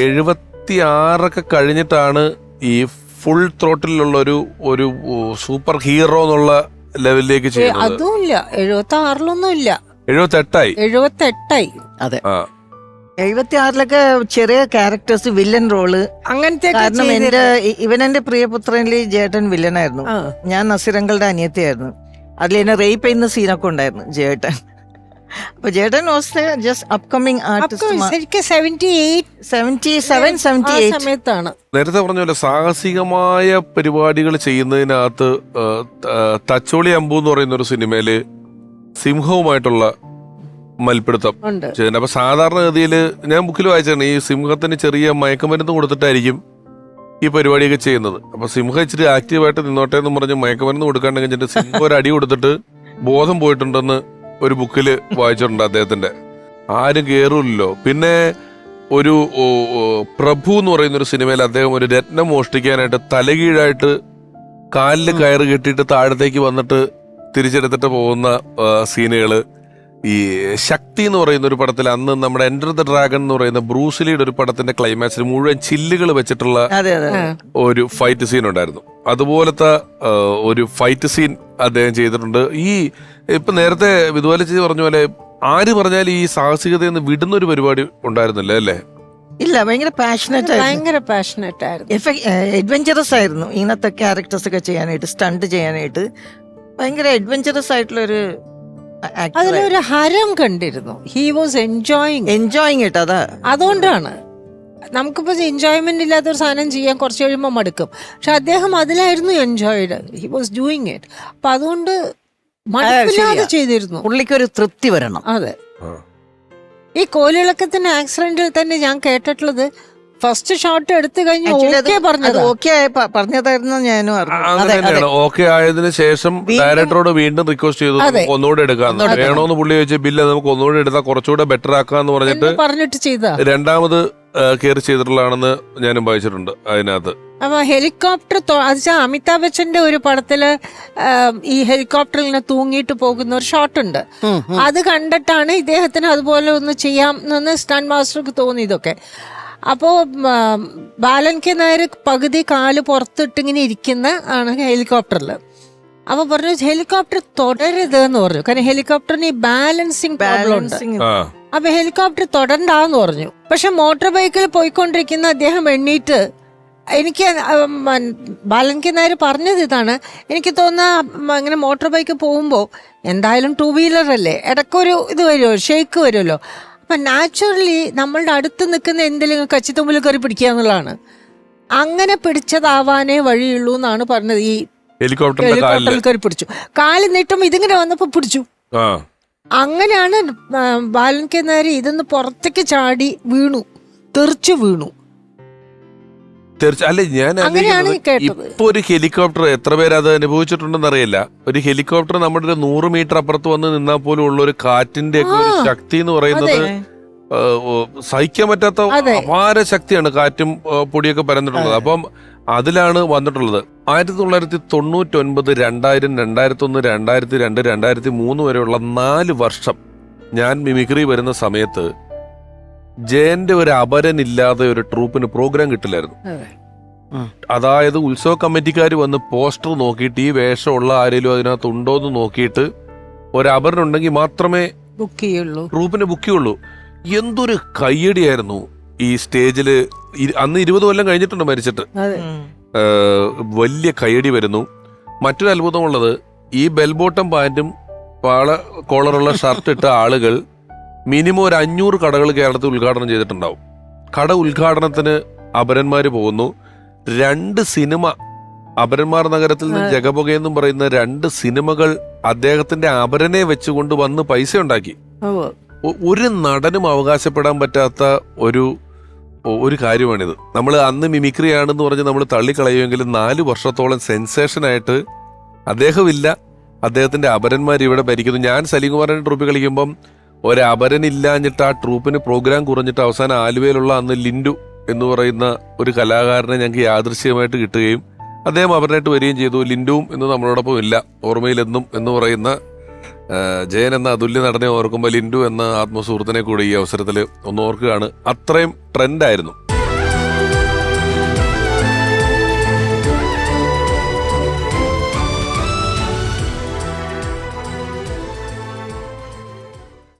എഴുപത്തി ആറൊക്കെ കഴിഞ്ഞിട്ടാണ് ഈ ഫുൾ ത്രോട്ടിലുള്ള ഒരു ഒരു സൂപ്പർ ഹീറോ എന്നുള്ള ലെവലിലേക്ക് ചെയ്യുന്നത് അതുമില്ല. എഴുപത്തി ആറിലൊന്നും ഇല്ല എഴുപത്തി എട്ടായി എഴുപത്തി എട്ടായി അതെ. ആ. എഴുപത്തി ആറിലൊക്കെ ചെറിയ ക്യാരക്ടേഴ്സ് വില്ലൻ റോൾ അങ്ങനത്തെ കാരണം എന്റെ ഇവൻ എന്റെ പ്രിയപുത്രനിൽ ജേട്ടൻ വില്ലനായിരുന്നു. ഞാൻ നസീറങ്കളുടെ അനിയത്തിയായിരുന്നു. അതിൽ എന്നെ റേപ്പ് ചെയ്യുന്ന സീനൊക്കെ ഉണ്ടായിരുന്നു ജേട്ടൻ. അപ്പൊ ജേട്ടൻ was just upcoming artist seventy eight സമയത്താണ്. നേരത്തെ പറഞ്ഞ പോലെ സാഹസികമായ പരിപാടികൾ ചെയ്യുന്നതിനകത്ത് തച്ചോളി അമ്പു എന്ന് പറയുന്ന ഒരു സിനിമയിൽ സിംഹവുമായിട്ടുള്ള മൽപ്പിടുത്തം. ഉണ്ട്. ചെയ്യുന്നത് അപ്പൊ സാധാരണഗതിയിൽ ഞാൻ ബുക്കിൽ വായിച്ചാണ് ഈ സിംഹത്തിന് ചെറിയ മയക്കുമരുന്ന് കൊടുത്തിട്ടായിരിക്കും ഈ പരിപാടിയൊക്കെ ചെയ്യുന്നത്. അപ്പൊ സിംഹം ഇച്ചിരി ആക്റ്റീവായിട്ട് നിന്നോട്ടെ എന്ന് പറഞ്ഞ് മയക്കുമരുന്ന് കൊടുക്കാണ്ടെങ്കിൽ സിംഹം ഒരു അടി കൊടുത്തിട്ട് ബോധം പോയിട്ടുണ്ടെന്ന് ഒരു ബുക്കിൽ വായിച്ചിട്ടുണ്ട് അദ്ദേഹത്തിന്റെ ആരും കേറൂല്ലോ പിന്നെ ഒരു പ്രഭു എന്ന് പറയുന്ന ഒരു സിനിമയിൽ അദ്ദേഹം ഒരു രത്നം മോഷ്ടിക്കാനായിട്ട് തലകീഴായിട്ട് കാലിൽ കയറ് കെട്ടിയിട്ട് താഴത്തേക്ക് വന്നിട്ട് തിരിച്ചെടുത്തിട്ട് പോകുന്ന സീനുകൾ ഈ ശക്തി എന്ന് പറയുന്ന ഒരു പടത്തിൽ അന്ന് നമ്മുടെ എന്റർ ദ ഡ്രാഗൺ എന്ന് പറയുന്ന ബ്രൂസിലിയുടെ ഒരു പടത്തിന്റെ ക്ലൈമാക്സിൽ മുഴുവൻ ചില്ലുകൾ വെച്ചിട്ടുള്ള. ഒരു ഫൈറ്റ് സീൻ ഉണ്ടായിരുന്നു. അതുപോലത്തെ ഒരു ഫൈറ്റ് സീൻ അദ്ദേഹം ചെയ്തിട്ടുണ്ട്. ഈ ഇപ്പൊ നേരത്തെ വിധുവല ചെയ്ത് പറഞ്ഞ പോലെ ആര് പറഞ്ഞാലും ഈ സാഹസികതയിൽ നിന്ന് വിടുന്ന ഒരു പരിപാടി ഉണ്ടായിരുന്നില്ല അല്ലേ? ഇല്ല ഭയങ്കര പാഷനറ്റ് ആയിരുന്നു. ഭയങ്കര പാഷനേറ്റ് ആയിരുന്നു. അഡ്വഞ്ചറസ് ആയിരുന്നു. ഇന്നത്തെ ക്യാരക്ടേഴ്സ് ഒക്കെ ചെയ്യാനായിട്ട് സ്റ്റണ്ട് ചെയ്യാനായിട്ട്. ഭയങ്കര അഡ്വഞ്ചറസ് ആയിട്ടുള്ള ഒരു അതിലൊരു ഹരം കണ്ടിരുന്നു. ഹി വാസ് എൻജോയിങ് എൻജോയിങ് ഇട്ട് അതാ. അതുകൊണ്ടാണ്. നമുക്കിപ്പോ എൻജോയ്മെന്റ് ഇല്ലാത്ത ഒരു സാധനം ചെയ്യാൻ കുറച്ച് കഴിയുമ്പോൾ മടുക്കും. പക്ഷെ അദ്ദേഹം അതിലായിരുന്നു enjoyed he was doing it അപ്പൊ അതുകൊണ്ട് മടുപ്പില്ലാതെ ചെയ്തിരുന്നു ചെയ്തിരുന്നു. പുള്ളിക്കൊരു തൃപ്തി വരണം. അതെ. ഈ കോലിളക്കത്തിന്റെ ആക്സിഡന്റിൽ തന്നെ ഞാൻ കേട്ടിട്ടുള്ളത് ഫസ്റ്റ് ഷോട്ട് എടുത്തു കഴിഞ്ഞു ഓക്കെ പറഞ്ഞത്. ഓക്കെ പറഞ്ഞതായിരുന്നു ഞാനും തന്നെയാണ് ഓക്കെ ആയതിനു ശേഷം ഡയറക്ടറോട് വീണ്ടും റിക്വസ്റ്റ് ചെയ്തു ഒന്നുകൂടെ എടുക്കാന്ന് വേണോന്ന് പുള്ളി ചോദിച്ച ബില്ല് നമുക്ക് ഒന്നുകൂടെ എടുത്താൽ കുറച്ചുകൂടെ ബെറ്റർ ആക്കാന്ന് പറഞ്ഞിട്ട് പറഞ്ഞിട്ട് ചെയ്ത. രണ്ടാമത് കയറി ചെയ്തിട്ടുള്ളതാണെന്ന് ഞാനും വായിച്ചിട്ടുണ്ട് അതിനകത്ത്. അപ്പൊ ഹെലികോപ്റ്റർ അമിതാഭ് ബച്ചന്റെ ഒരു പടത്തിൽ ഈ ഹെലികോപ്റ്ററിൽ നിന്ന് തൂങ്ങിയിട്ട് പോകുന്ന ഒരു ഷോട്ട് ഉണ്ട്. അത് കണ്ടിട്ടാണ് ഇദ്ദേഹത്തിന് അതുപോലെ ഒന്ന് ചെയ്യാം എന്ന് സ്റ്റൺ മാസ്റ്റർക്ക് തോന്നി ഇതൊക്കെ അപ്പോൾ ബാലൻ കെ നായർ പകുതി കാൽ പുറത്തിട്ട് ഇങ്ങനെ ഇരിക്കുന്ന ആണ് ഹെലികോപ്റ്ററിൽ അപ്പൊ പറഞ്ഞു ഹെലികോപ്റ്റർ തുടരുത് എന്ന് പറഞ്ഞു. കാരണം ഹെലികോപ്റ്ററിന് ഈ ബാലൻസിങ് പ്രോബ്ലം ഉണ്ട്. അപ്പൊ ഹെലികോപ്റ്റർ തുടരണ്ടാന്ന് പറഞ്ഞു. പക്ഷെ മോട്ടോർ ബൈക്കിൽ പോയിക്കൊണ്ടിരിക്കുന്ന അദ്ദേഹം എണ്ണീറ്റ് എനിക്ക് ബാലൻ കെ നായർ പറഞ്ഞത് ഇതാണ്. എനിക്ക് തോന്നുന്ന അങ്ങനെ മോട്ടോർ ബൈക്ക് പോകുമ്പോൾ എന്തായാലും ടൂ വീലർ അല്ലേ ഇടയ്ക്കൊരു ഇത് വരുമല്ലോ ഷേക്ക് വരുമല്ലോ? അപ്പൊ നാച്ചുറലി നമ്മളുടെ അടുത്ത് നിൽക്കുന്ന എന്തെങ്കിലും കച്ചിത്തുമ്പിൽ കയറി പിടിക്കുക എന്നുള്ളതാണ്. അങ്ങനെ പിടിച്ചതാവാനേ വഴിയുള്ളൂ എന്നാണ് പറഞ്ഞത്. ഈ ഹെലികോപ്റ്ററിൽ കയറി പിടിച്ചു. കാൽ നീട്ടും ഇതിങ്ങനെ വന്നപ്പോൾ പിടിച്ചു. അങ്ങനെയാണ് ബാലൻ കെ നായർ ഇതൊന്ന് പുറത്തേക്ക് ചാടി വീണു. തെറിച്ചു വീണു. തീർച്ച അല്ല ഞാൻ അങ്ങനെയാണ് കേട്ടത്. ഇപ്പൊ ഒരു ഹെലികോപ്റ്റർ എത്ര പേര് അത് അനുഭവിച്ചിട്ടുണ്ടെന്ന് അറിയില്ല ഒരു ഹെലികോപ്റ്റർ നമ്മുടെ ഒരു നൂറ് മീറ്റർ അപ്പുറത്ത് വന്ന് നിന്നാൽ പോലും ഉള്ള ഒരു കാറ്റിന്റെ ഒക്കെ ഒരു ശക്തി എന്ന് പറയുന്നത്. സഹിക്കാൻ പറ്റാത്ത അപാര ശക്തിയാണ് കാറ്റും പൊടിയൊക്കെ പരന്നിട്ടുള്ളത്. അപ്പം അതിലാണ് വന്നിട്ടുള്ളത്. ആയിരത്തി തൊള്ളായിരത്തി തൊണ്ണൂറ്റി ഒൻപത് രണ്ടായിരം രണ്ടായിരത്തി ഒന്ന് രണ്ടായിരത്തി രണ്ട് രണ്ടായിരത്തി മൂന്ന് വരെയുള്ള നാല് വർഷം ഞാൻ മിമിക്രി വരുന്ന സമയത്ത് ജയന്റെ ഒരു അപരനില്ലാതെ ഒരു ട്രൂപ്പിന് പ്രോഗ്രാം കിട്ടില്ലായിരുന്നു. അതായത് ഉത്സവ കമ്മിറ്റിക്കാർ വന്ന് പോസ്റ്റർ നോക്കിയിട്ട് ഈ വേഷമുള്ള ആരെങ്കിലും അതിനകത്ത് ഉണ്ടോ എന്ന് നോക്കിയിട്ട് ഒരു അപരനുണ്ടെങ്കിൽ മാത്രമേ ബുക്ക് ചെയ്യുള്ളൂ. ട്രൂപ്പിന് ബുക്ക് ചെയ്യുള്ളൂ. എന്തൊരു കയ്യടിയായിരുന്നു ഈ സ്റ്റേജിൽ. അന്ന് ഇരുപത് കൊല്ലം കഴിഞ്ഞിട്ടുണ്ട് മരിച്ചിട്ട്. അതെ. വലിയ കയ്യടി വരുന്നു. മറ്റൊരു അത്ഭുതമുള്ളത് ഈ ബെൽബോട്ടം പാന്റും പാള കോളറുള്ള ഷർട്ട് ഇട്ട ആളുകൾ മിനിമം ഒരു അഞ്ഞൂറ് കടകൾ കേരളത്തിൽ ഉദ്ഘാടനം ചെയ്തിട്ടുണ്ടാവും. കട ഉദ്ഘാടനത്തിന് അപരന്മാർ പോകുന്നു. രണ്ട് സിനിമ അപരന്മാർ നഗരത്തിൽ നിന്ന് ജഗപുകയെന്നും പറയുന്ന രണ്ട് സിനിമകൾ അദ്ദേഹത്തിന്റെ അപരനെ വെച്ചുകൊണ്ട് വന്ന് പൈസ ഉണ്ടാക്കി. ഒരു നടനും അവകാശപ്പെടാൻ പറ്റാത്ത ഒരു ഒരു കാര്യമാണിത്. നമ്മൾ അന്ന് മിമിക്രി ആണെന്ന് പറഞ്ഞ് നമ്മൾ തള്ളിക്കളയുമെങ്കിലും നാല് വർഷത്തോളം സെൻസേഷനായിട്ട് അദ്ദേഹമില്ല. അദ്ദേഹത്തിന്റെ അപരന്മാർ ഇവിടെ ഭരിക്കുന്നു. ഞാൻ സലീം കുമാറിന്റെ ട്രൂപ്പ് കളിക്കുമ്പം ഒരു അപരനില്ലാഞ്ഞിട്ട് ആ ട്രൂപ്പിന് പ്രോഗ്രാം കുറഞ്ഞിട്ട് അവസാനം ആലുവയിലുള്ള അന്ന് ലിൻഡു എന്ന് പറയുന്ന ഒരു കലാകാരനെ ഞങ്ങൾക്ക് യാദൃശ്യമായിട്ട് കിട്ടുകയും അദ്ദേഹം അപരനായിട്ട് വരികയും ചെയ്തു. ലിൻഡുവും ഇന്ന് നമ്മളോടൊപ്പം ഇല്ല. ഓർമ്മയിലെന്നും എന്ന് പറയുന്ന ജയൻ എന്ന അതുല്യ നടനെ ഓർക്കുമ്പോൾ ലിൻഡു എന്ന ആത്മസുഹൃത്തിനെ കൂടി ഈ അവസരത്തിൽ ഒന്ന് ഓർക്കുകയാണ്. അത്രയും ട്രെൻഡായിരുന്നു